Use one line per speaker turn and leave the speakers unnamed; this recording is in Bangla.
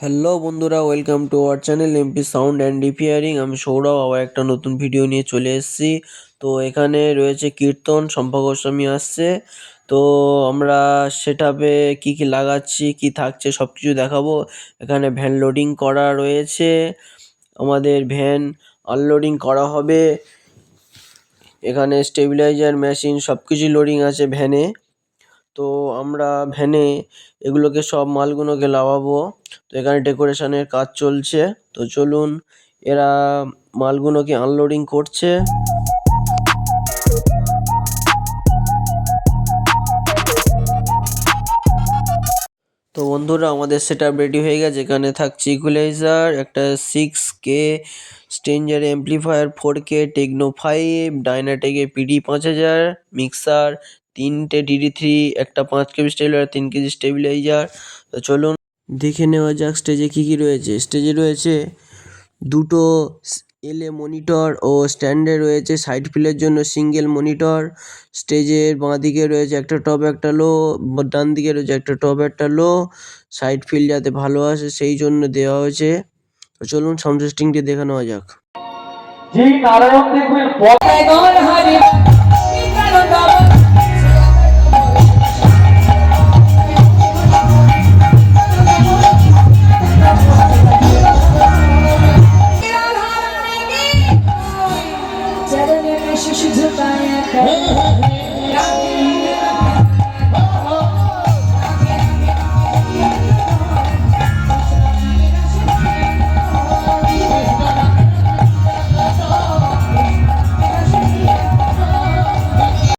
হ্যালো বন্ধুরা welcome to our channel MP sound and repairing আমি সৌরভ, আবার একটা নতুন ভিডিও নিয়ে চলে এসেছি। তো এখানে রয়েছে কীর্তন সম্পা গোস্বামী আসছে। তো আমরা সেট আপে কী কী লাগাচ্ছি, কি থাকছে সব কিছু দেখাবো। এখানে ভ্যান লোডিং করা রয়েছে। আমাদের ভ্যান আনলোডিং করা হবে। এখানে স্টেবিলাইজার মেশিন সব কিছু লোডিং আছে ভ্যানে তো আমরা ভ্যানে এগুলোকে সব মালগুলোকে নামাবো তো এখানে ডেকোরেশনের কাজ চলছে। তো চলুন, এরা মালগুলোকে আনলোডিং করছে। তো বন্ধুরা, আমাদের সেট রেডি হয়ে গেছে। এখানে থাকছে ইকুলাইজার একটা six K Stranger amplifier four K Techno five ডাইনাটেকের PD পাঁচ হাজার মিক্সার তিনটে ডিডি থ্রি একটা পাঁচ কেবি স্টেবিলাইজার তিন কেজি স্টেবিলাইজার তো চলুন দেখে নেওয়া যাক স্টেজে কী কী রয়েছে। স্টেজে রয়েছে দুটো এলএ মনিটর ও স্ট্যান্ডে রয়েছে সাইড ফিলের জন্য সিঙ্গেল মনিটর স্টেজের বাঁ দিকে রয়েছে একটা টপ একটা লো ডান দিকে রয়েছে একটা টপ একটা লো সাইড ফিল যাতে ভালো আসে সেই জন্য দেওয়া হয়েছে। তো চলুন সাউন্ড দেখে নেওয়া যাক।
যে Narayan Seven years,
she should buy a car.